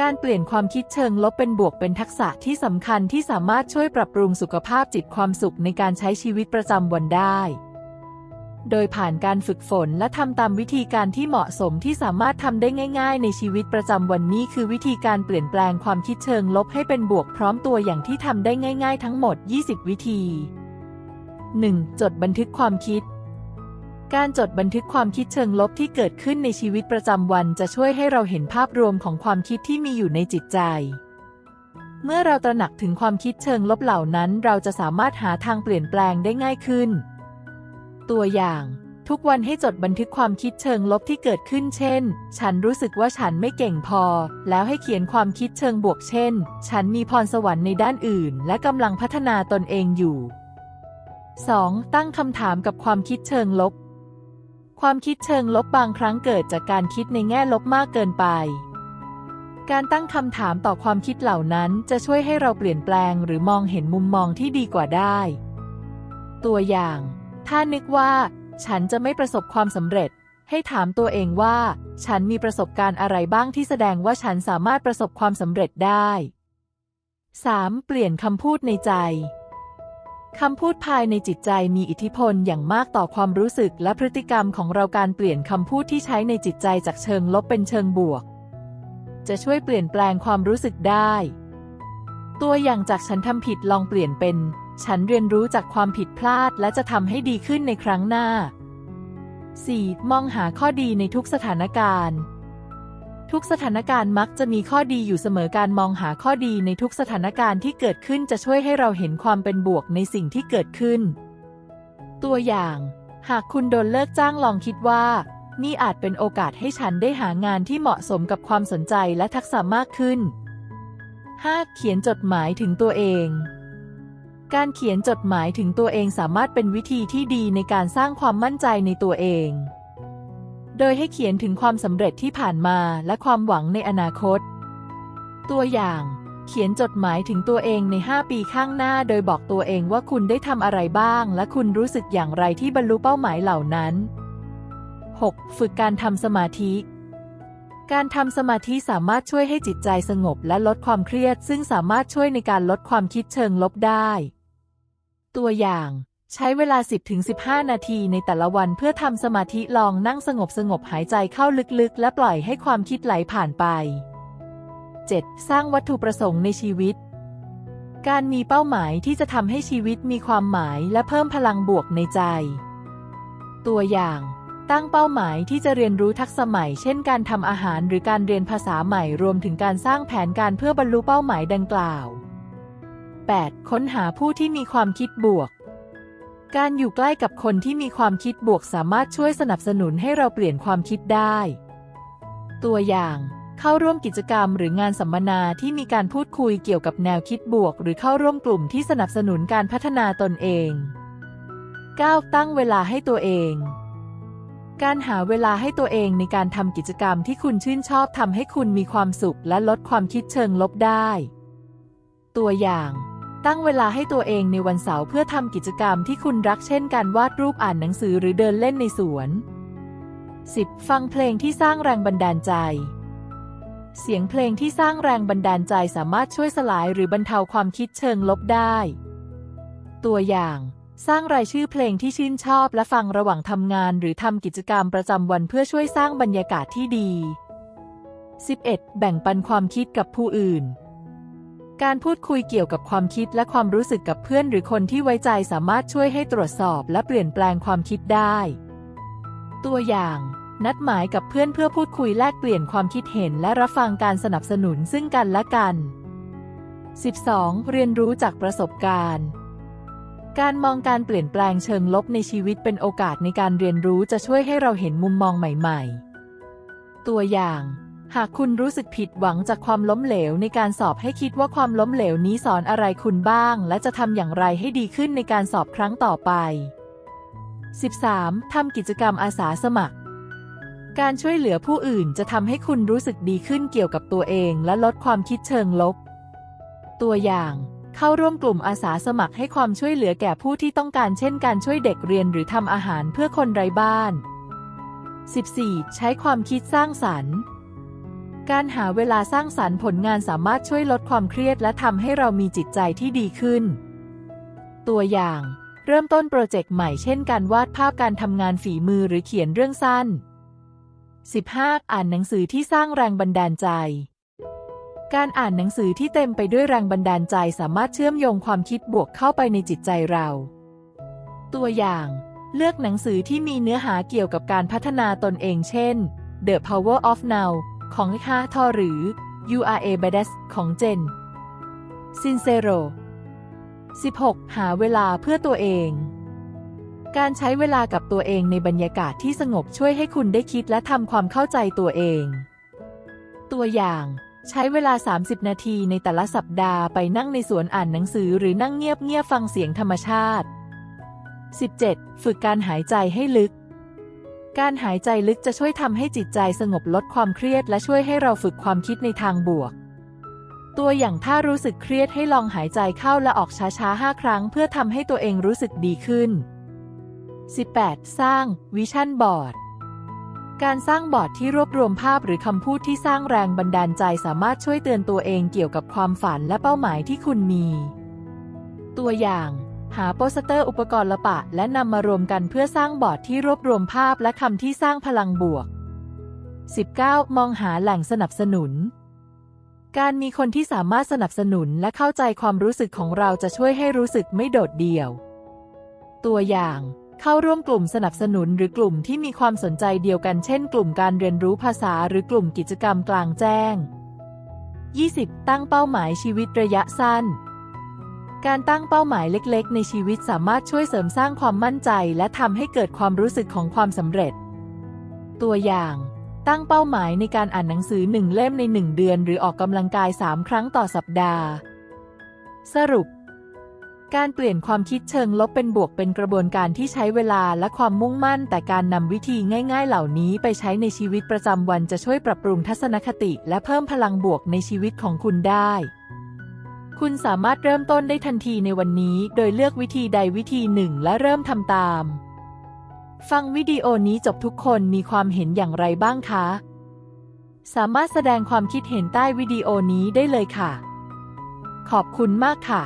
การเปลี่ยนความคิดเชิงลบเป็นบวกเป็นทักษะที่สำคัญที่สามารถช่วยปรับปรุงสุขภาพจิตความสุขในการใช้ชีวิตประจำวันได้ โดยผ่านการฝึกฝนและทำตามวิธีการที่เหมาะสมที่สามารถทำได้ง่ายๆ ในชีวิตประจำวันนี้คือวิธีการเปลี่ยนแปลงความคิดเชิงลบให้เป็นบวกพร้อมตัวอย่างที่ทำได้ง่าย ๆ ทั้งหมด 20 วิธี 1. จดบันทึกความคิด การจดบันทึกความคิดเชิงลบที่เกิดขึ้นในชีวิตประจำวันจะช่วยให้เราเห็นภาพรวมของความคิดที่มีอยู่ในจิตใจ เมื่อเราตระหนักถึงความคิดเชิงลบเหล่านั้น เราจะสามารถหาทางเปลี่ยนแปลงได้ง่ายขึ้น ตัวอย่างทุกวันให้จดบันทึกความคิดเชิงลบที่เกิดขึ้นเช่น ฉันรู้สึกว่าฉันไม่เก่งพอ แล้วให้เขียนความคิดเชิงบวกเช่น ฉันมีพรสวรรค์ในด้านอื่น และกำลังพัฒนาตนเองอยู่ 2. ตั้งคำถามกับความคิดเชิงลบ ความคิดเชิงลบบางครั้งเกิดจากการคิดในแง่ลบมากเกินไป การตั้งคำถามต่อความคิดเหล่านั้นจะช่วยให้เราเปลี่ยนแปลงหรือมองเห็นมุมมองที่ดีกว่าได้ ตัวอย่าง ถ้านึกว่า ฉันจะไม่ประสบความสำเร็จ ให้ถามตัวเองว่า ฉันมีประสบการณ์อะไรบ้างที่แสดงว่าฉันสามารถประสบความสำเร็จได้ 3. เปลี่ยนคำพูดในใจ คำพูดภายในจิตใจมีอิทธิพลอย่างมากต่อความรู้สึกและพฤติกรรมของเราการเปลี่ยนคำพูดที่ใช้ในจิตใจจากเชิงลบเป็นเชิงบวก จะช่วยเปลี่ยนแปลงความรู้สึกได้ ตัวอย่างจากฉันทำผิดลองเปลี่ยนเป็น ฉันเรียนรู้จากความผิดพลาดและจะทำให้ดีขึ้นในครั้งหน้า 4. มองหาข้อดีในทุกสถานการณ์ ทุกสถานการณ์มักจะมีข้อดีอยู่เสมอการมองหาข้อดีในทุกสถานการณ์ที่เกิดขึ้นจะช่วยให้เราเห็นความเป็นบวกในสิ่งที่เกิดขึ้น ตัวอย่าง หากคุณโดนเลิกจ้างลองคิดว่า นี่อาจเป็นโอกาสให้ฉันได้หางานที่เหมาะสมกับความสนใจและทักษะมากขึ้น 5. เขียนจดหมายถึงตัวเอง การเขียนจดหมายถึงตัวเองสามารถเป็นวิธีที่ดีในการสร้างความมั่นใจในตัวเอง โดยให้เขียนถึงความสำเร็จที่ผ่านมาและความหวังในอนาคต ตัวอย่าง เขียนจดหมายถึงตัวเองใน 5 ปีข้างหน้า โดยบอกตัวเองว่าคุณได้ทำอะไรบ้าง และคุณรู้สึกอย่างไรที่บรรลุเป้าหมายเหล่านั้น 6. ฝึกการทำสมาธิ การทำสมาธิสามารถช่วยให้จิตใจสงบและลดความเครียด ซึ่งสามารถช่วยในการลดความคิดเชิงลบได้ ตัวอย่าง ใช้เวลา 10-15 นาทีในแต่ละวันเพื่อทำสมาธิลองนั่งสงบสงบหายใจเข้าลึกๆ และปล่อยให้ความคิดไหลผ่านไป 7. สร้างวัตถุประสงค์ในชีวิต การมีเป้าหมายที่จะทำให้ชีวิตมีความหมายและเพิ่มพลังบวกในใจ ตัวอย่าง ตั้งเป้าหมายที่จะเรียนรู้ทักษะใหม่ เช่นการทำอาหารหรือการเรียนภาษาใหม่รวมถึงการสร้างแผนการเพื่อบรรลุเป้าหมายดังกล่าว 8. ค้นหาผู้ที่มีความคิดบวก การอยู่ใกล้กับคนที่มีความคิดบวกสามารถช่วยสนับสนุนให้เราเปลี่ยนความคิดได้ ตัวอย่างเข้าร่วมกิจกรรมหรืองานสัมมนาที่มีการพูดคุยเกี่ยวกับแนวคิดบวก หรือเข้าร่วมกลุ่มที่สนับสนุนการพัฒนาตนเอง 9. ตั้งเวลาให้ตัวเอง การหาเวลาให้ตัวเองในการทำกิจกรรมที่คุณชื่นชอบทำให้คุณมีความสุขและลดความคิดเชิงลบได้ ตัวอย่าง ตั้งเวลาให้ตัวเองในวันเสาร์เพื่อทำกิจกรรมที่คุณรักเช่นการวาดรูปอ่านหนังสือหรือเดินเล่นในสวน 10. ฟังเพลงที่สร้างแรงบันดาลใจ เสียงเพลงที่สร้างแรงบันดาลใจสามารถช่วยสลายหรือบรรเทาความคิดเชิงลบได้ ตัวอย่าง สร้างรายชื่อเพลงที่ชื่นชอบและฟังระหว่างทำงานหรือทำกิจกรรมประจำวันเพื่อช่วยสร้างบรรยากาศที่ดี 11. แบ่งปันความคิดกับผู้อื่น การพูดคุยเกี่ยวกับความคิดและความรู้สึกกับเพื่อนหรือคนที่ไว้ใจสามารถช่วยให้ตรวจสอบและเปลี่ยนแปลงความคิดได้ ตัวอย่าง นัดหมายกับเพื่อนเพื่อพูดคุยแลกเปลี่ยนความคิดเห็นและรับฟังการสนับสนุนซึ่งกันและกัน 12. เรียนรู้จากประสบการณ์ การมองการเปลี่ยนแปลงเชิงลบในชีวิตเป็นโอกาสในการเรียนรู้จะช่วยให้เราเห็นมุมมองใหม่ ๆ ตัวอย่าง หากคุณรู้สึกผิดหวังจากความล้มเหลวในการสอบให้คิดว่าความล้มเหลวนี้สอนอะไรคุณบ้าง และจะทำอย่างไรให้ดีขึ้นในการสอบครั้งต่อไป 13. ทำกิจกรรมอาสาสมัคร การช่วยเหลือผู้อื่นจะทำให้คุณรู้สึกดีขึ้นเกี่ยวกับตัวเองและลดความคิดเชิงลบ ตัวอย่าง เข้าร่วมกลุ่มอาสาสมัครให้ความช่วยเหลือแก่ผู้ที่ต้องการเช่นการช่วยเด็กเรียนหรือทำอาหารเพื่อคนไร้บ้าน 14. ใช้ความคิดสร้างสรรค์ การหาเวลาสร้างสรรค์ผลงานสามารถช่วยลดความเครียดและทำให้เรามีจิตใจที่ดีขึ้น ตัวอย่าง เริ่มต้นโปรเจกต์ใหม่เช่นการวาดภาพการทำงานฝีมือหรือเขียนเรื่องสั้น 15. อ่านหนังสือที่สร้างแรงบันดาลใจ การอ่านหนังสือที่เต็มไปด้วยแรงบันดาลใจสามารถเชื่อมโยงความคิดบวกเข้าไปในจิตใจเรา ตัวอย่าง เลือกหนังสือที่มีเนื้อหาเกี่ยวกับการพัฒนาตนเองเช่น The Power of Now ของฮาทอหรือ URA b a d a s ของเจน Sincero 16. หาเวลาเพื่อตัวเอง การใช้เวลากับตัวเองในบรรยากาศที่สงบช่วยให้คุณได้คิดและทำความเข้าใจตัวเอง ตัวอย่างใช้เวลา 30 นาทีในแต่ละสัปดาห์ไปนั่งในสวนอ่านหนังสือหรือนั่งเงียบๆฟังเสียงธรรมชาติ 17. ฝึกการหายใจให้ลึก การหายใจลึกจะช่วยทำให้จิตใจสงบลดความเครียด และช่วยให้เราฝึกความคิดในทางบวก ตัวอย่างถ้ารู้สึกเครียดให้ลองหายใจเข้าและออกช้าๆ 5 ครั้ง เพื่อทำให้ตัวเองรู้สึกดีขึ้น 18. สร้างวิชั่นบอร์ดการสร้างบอร์ดที่รวบรวมภาพหรือคำพูดที่สร้างแรงบันดาลใจสามารถช่วยเตือนตัวเองเกี่ยวกับความฝันและเป้าหมายที่คุณมี ตัวอย่าง หาโปสเตอร์อุปกรณ์ละปะ และนำมารวมกันเพื่อสร้างบอร์ดที่รวบรวมภาพและคำที่สร้างพลังบวก 19. มองหาแหล่งสนับสนุน การมีคนที่สามารถสนับสนุนและเข้าใจความรู้สึกของเราจะช่วยให้รู้สึกไม่โดดเดี่ยว ตัวอย่าง เข้าร่วมกลุ่มสนับสนุนหรือกลุ่มที่มีความสนใจเดียวกันเช่น กลุ่มการเรียนรู้ภาษาหรือกลุ่มกิจกรรมกลางแจ้ง 20. ตั้งเป้าหมายชีวิตระยะสั้น การตั้งเป้าหมายเล็ก ๆ ในชีวิตสามารถช่วยเสริมสร้างความมั่นใจ และทำให้เกิดความรู้สึกของความสำเร็จ ตัวอย่าง ตั้งเป้าหมายในการอ่านหนังสือหนึ่งเล่มในหนึ่งเดือน หรือออกกำลังกาย 3 ครั้งต่อสัปดาห์ สรุป การเปลี่ยนความคิดเชิงลบเป็นบวกเป็นกระบวนการที่ใช้เวลาและความมุ่งมั่น แต่การนำวิธีง่าย ๆ เหล่านี้ไปใช้ในชีวิตประจำวันจะช่วยปรับปรุงทัศนคติ และเพิ่มพลังบวกในชีวิตของคุณได้ คุณสามารถเริ่มต้นได้ทันทีในวันนี้ โดยเลือกวิธีใดวิธีหนึ่งและเริ่มทำตาม ฟังวิดีโอนี้จบทุกคนมีความเห็นอย่างไรบ้างคะ สามารถแสดงความคิดเห็นใต้วิดีโอนี้ได้เลยค่ะ ขอบคุณมากค่ะ